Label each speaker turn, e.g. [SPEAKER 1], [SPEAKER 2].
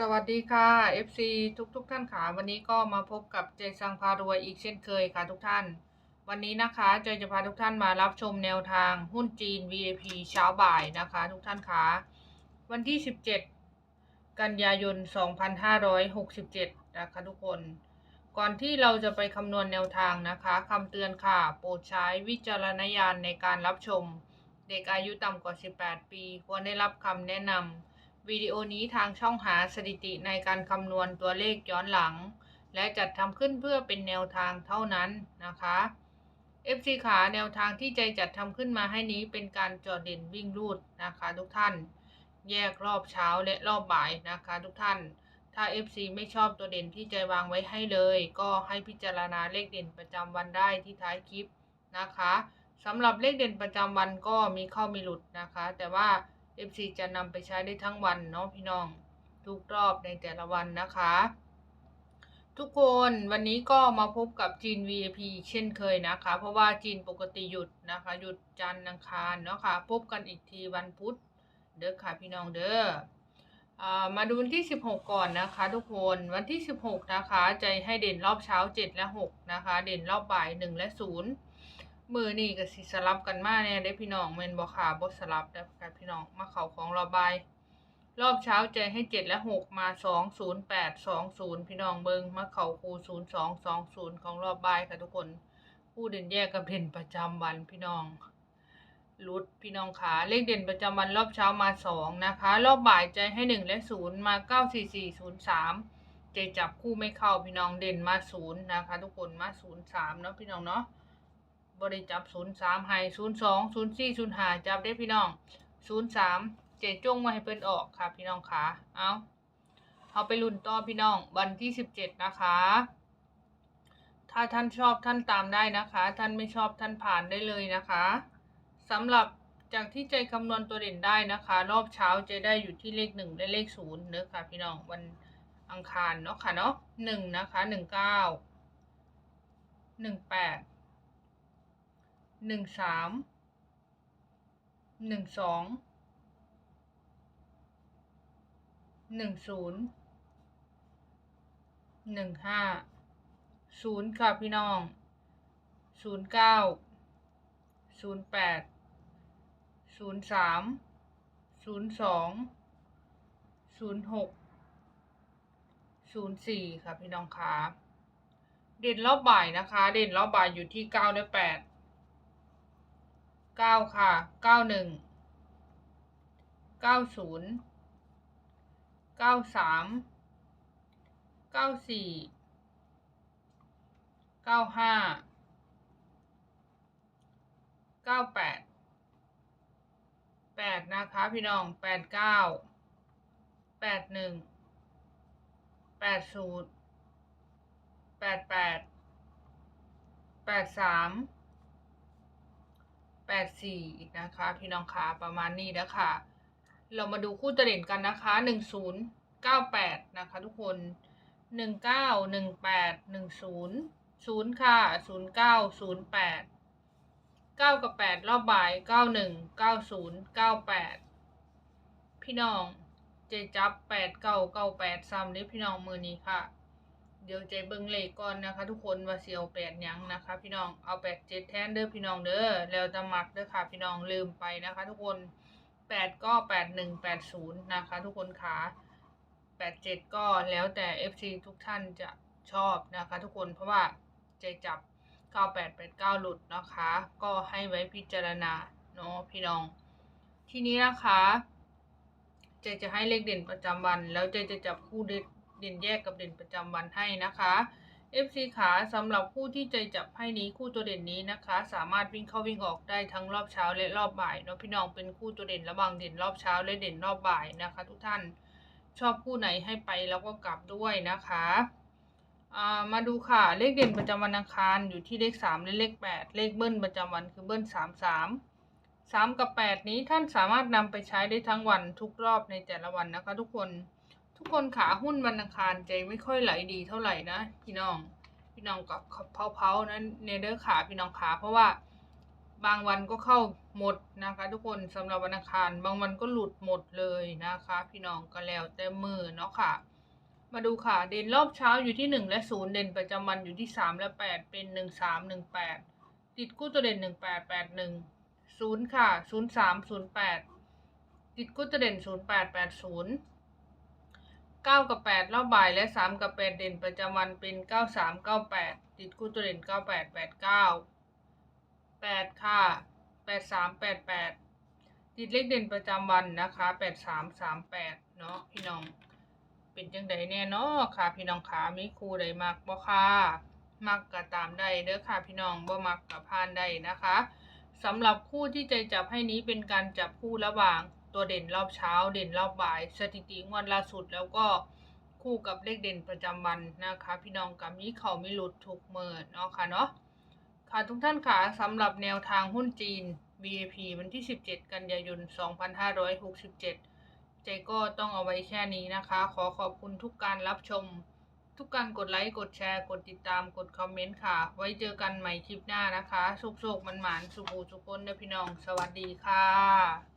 [SPEAKER 1] สวัสดีค่ะ FC ทุกทุกๆท่านค่ะ วันนี้ก็มาพบกับเจสังพารวยอีกเช่นเคยค่ะทุกท่าน วันนี้นะคะเจจะพาทุกท่านมารับชมแนวทางหุ้นจีน VIP เช้าบ่ายนะคะ ทุกท่านค่ะ วันที่ 17 กันยายน 2567 นะคะทุกคน ก่อนที่เราจะไปคำนวณแนวทางนะคะคำเตือนค่ะ โปรดใช้วิจารณญาณในการรับชม เด็กอายุต่ำกว่า 18 ปี ควรได้รับคำแนะนำ วิดีโอนี้ทางช่องหาสถิติในการคำนวณตัวเลขย้อนหลัง และจัดทำขึ้นเพื่อเป็นแนวทางเท่านั้นนะคะ FC ขาแนวทางที่ใจจัดทำขึ้นมาให้นี้เป็นการจอดเด่นวิ่งรูดนะคะทุกท่าน แยกรอบเช้าและรอบบ่ายนะคะทุกท่าน ถ้า FC ไม่ชอบตัวเด่นที่ใจวางไว้ให้เลย ก็ให้พิจารณาเลขเด่นประจำวันได้ที่ท้ายคลิปนะคะสำหรับเลขเด่นประจำวันก็มีเข้ามีหลุดนะคะ แต่ว่า FC จะนำไปใช้ได้ทั้งวันเนาะพี่น้อง ทุกรอบในแต่ละวันนะคะ ทุกคนวันนี้ก็มาพบกับจีน VIP เช่นเคยนะคะ เพราะว่าจีนปกติหยุดนะคะ หยุดจันทร์อังคารเนาะค่ะ พบกันอีกทีวันพุธเด้อค่ะพี่น้องเด้อมาดูวันที่ 16 ก่อนนะคะ ทุกคนวันที่ 16 นะคะ ใจให้เด่นรอบเช้า 7 และ 6 นะคะ เด่นรอบบ่าย 1 และ 0 มือนี่ก็สิสลับกันมาเนี่ยได้พี่น้องเมนบอขาบสลับได้ค่ะพี่น้องมาเข่าของรอบบาย รอบเช้าใจให้เจ็ดและหกมาสองศูนย์แปดสองศูนย์พี่น้องเบิงมาเข่าคูศูนย์สองสองศูนย์ของรอบบายค่ะทุกคนผู้เด่นแยกกับเด่นประจำวันพี่น้องรุดพี่น้องขาเลขเด่นประจำวันรอบเช้ามาสองนะคะ รอบบ่ายใจให้หนึ่งและศูนย์มาเก้าสี่สี่ศูนย์สามใจจับคู่ไม่เข้าพี่น้องเด่นมาศูนย์นะคะ ทุกคนมาศูนย์สามเนาะพี่น้องเนาะ บริจับศูนย์สามให้ศูนย์สองศูนย์สี่ศูนย์ห้าจับได้พี่น้องศูนย์สามเจจงมาให้เพิ่นออกค่ะพี่น้องค่ะเอาเอาไปลุ้นต่อพี่น้องวันที่สิบเจ็ดนะคะ ถ้าท่านชอบท่านตามได้นะคะ ท่านไม่ชอบท่านผ่านได้เลยนะคะสำหรับจากที่ใจคำนวณตัวเด่นได้นะคะ รอบเช้าจะได้อยู่ที่เลขหนึ่งและเลขศูนย์เนอะค่ะพี่น้องวันอังคารเนาะค่ะเนาะหนึ่งนะคะหนึ่งเก้าหนึ่งแปด หนึ่งสามหนึ่งสองหนึ่งศูนย์หนึ่งห้าศูนย์ค่ะพี่น้องศูนย์เก้าศูนย์แปดศูนย์สามศูนย์สองศูนย์หกศูนย์สี่ค่ะพี่น้องคะเด่นรอบบ่ายนะคะ เด่นรอบบ่ายอยู่ที่เก้าและแปด เก้าค่ะเก้าหนึ่งเก้าศูนย์เก้าสามเก้าสี่เก้าห้าเก้าแปดแปดนะคะพี่น้องแปดเก้าแปดหนึ่งแปดศูนย์แปดแปดแปดสาม แปดสี่นะคะ พี่น้องคะประมาณนี้นะคะ เรามาดูคู่ตัดเด่นกันนะคะหนึ่งศูนย์เก้าแปดนะคะ ทุกคนหนึ่งเก้าหนึ่งแปดหนึ่งศูนย์ศูนย์ค่ะศูนย์เก้าศูนย์แปดเก้ากับแปดรอบบ่ายเก้าหนึ่งเก้าศูนย์เก้าแปดพี่น้อง เจจับแปดเก้าเก้าแปดซ้ำนี้พี่น้องมือนี้ค่ะ เดี๋ยวใจเบิ่งเลขก่อนนะคะ ทุกคนว่าสิเอาแปดยังนะคะ พี่น้องเอาแปดเจ็ดแทนเด้อพี่น้องเด้อแล้วจะมักเด้อค่ะ พี่น้องลืมไปนะคะ ทุกคนแปดก็แปดหนึ่งแปดศูนย์นะคะ ทุกคนขาแปดเจ็ดก็แล้วแต่ FC ทุกท่านจะชอบนะคะ ทุกคนเพราะว่าใจจับเก้าแปดแปดเก้าหลุดนะคะ ก็ให้ไว้พิจารณาเนาะพี่น้อง ทีนี้นะคะ เจจะให้เลขเด่นประจำวัน แล้วเจจะจับคู่เด่น เด่นแยกกับเด่นประจำวันให้นะคะ FC ขาสำหรับคู่ที่ใจจับให้นี้คู่ตัวเด่นนี้นะคะ สามารถวิ่งเข้าวิ่งออกได้ทั้งรอบเช้าและรอบบ่ายเนาะพี่น้องเป็นคู่ตัวเด่นระหว่างเด่นรอบเช้าและเด่นรอบบ่ายนะคะ ทุกท่านชอบคู่ไหนให้ไปแล้วก็กลับด้วยนะคะมาดูค่ะเลขเด่นประจำวันอังคารอยู่ที่เลขสามและเลขแปดเลขเบิ้ลประจำวันคือเบิ้ลสามสามสามกับแปดนี้ท่านสามารถนำไปใช้ได้ทั้งวันทุกรอบในแต่ละวันนะคะ ทุกคน ทุกคนขาหุ้นวันอังคารใจไม่ค่อยไหลดีเท่าไหร่นะพี่น้อง พี่น้องกับเผาๆนั้นเนเดอร์ขาพี่น้องขาเพราะว่า บางวันก็เข้าหมดนะคะ ทุกคนสำหรับวันอังคารบางวันก็หลุดหมดเลยนะคะ พี่น้องก็แล้วแต่มือเนาะค่ะ มาดูค่ะ เด่นรอบเช้าอยู่ที่หนึ่งและศูนย์เด่นประจำวันอยู่ที่สามและแปดเป็นหนึ่งสามหนึ่งแปดติดกู้ตัวเด่นหนึ่งแปดแปดหนึ่งศูนย์ค่ะศูนย์สามศูนย์แปดติดกู้ตัวเด่นศูนย์แปดแปดศูนย์ เก้ากับแปดรอบบ่ายและสามกับแปดเด่นประจำวันเป็นเก้าสามเก้าแปดติดกู้ตัวเด่นเก้าแปดแปดเก้าแปดค่ะแปดสามแปดแปดติดเลขเด่นประจำวันนะคะแปดสามสามแปดเนาะพี่น้อง เป็นจังใดแน่เนาะค่ะ พี่น้องขามีครูใดมักบ่ค่ะมักก็ตามได้เด้อค่ะพี่น้องบ่มักก็ผ่านได้นะคะสำหรับคู่ที่ใจจับให้นี้เป็นการจับคู่ระหว่าง ตัวเด่นรอบเช้า เด่นรอบบ่าย สถิติงวดล่าสุดแล้วก็คู่กับเลขเด่นประจำวันนะคะ พี่น้องกับมีเขาไม่หลุดทุกเมื่อเนาะค่ะเนาะค่ะทุกท่านค่ะสำหรับแนวทางหุ้นจีน VIP วันที่ 17 กันยายน 2567 ใจก็ต้องเอาไว้แค่นี้นะคะ ขอขอบคุณทุกการรับชม ทุกการกดไลค์ กดแชร์ กดติดตาม กดคอมเมนต์ค่ะ ไว้เจอกันใหม่คลิปหน้านะคะ สุกๆมันหมานสุขูสุกคนเด้อพี่น้อง สวัสดีค่ะ